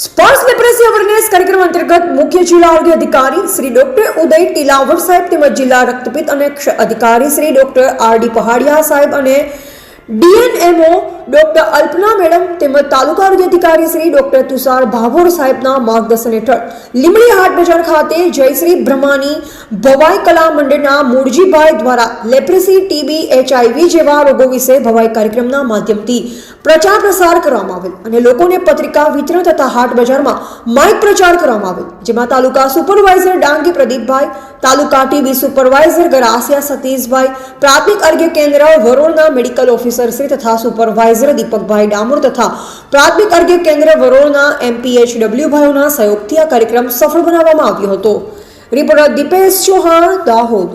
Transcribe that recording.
સ્પર્શ leprosy awareness કાર્યક્રમ અંતર્ગત મુખ્ય જિલ્લા આરોગ્ય અધિકારી શ્રી ડોક્ટર ઉદય ટીલાવર સાહેબ તેમજ જિલ્લા રક્તપિત અને અધિકારી Shri doctor R D Pahadiya સાહેબ અને ડીએનએમઓ ડોક્ટર અલ્પના મેડમ તેમજ તાલુકા આરોગ્ય અધિકારી શ્રી ડોક્ટર તુષાર ભાભોર સાહેબના માર્ગદર્શન હેઠળ લીમડી હાટ બજાર ખાતે જયશ્રી બ્રહ્માની ભવાઈ કલા મંડળના મૂળજીભાઈ દ્વારા લેપ્રેસી ટીબી એચઆઈવી જેવા રોગો વિશે ભવાઈ કાર્યક્રમના માધ્યમથી પ્રચાર પ્રસાર કરવામાં આવેલ અને લોકોને પત્રિકા વિતરણ તથા હાટ બજારમાં માઇક પ્રચાર કરવામાં આવેલ, જેમાં taluka supervisor Dangi Pradeepbhai, taluka TB supervisor Garasiya Satishbhai, પ્રાથમિક આરોગ્ય કેન્દ્ર વરોળના મેડિકલ ઓફિસર શ્રી તથા સુપરવાઇઝર દીપકભાઈ ડામોર તથા પ્રાથમિક આરોગ્ય કેન્દ્ર વરોળના એમપીએચ ડબલ્યુભાઈઓના સહયોગથી આ કાર્યક્રમ સફળ બનાવવામાં આવ્યો હતો. રિપોર્ટર દીપેશ ચૌહાણ દાહોદ.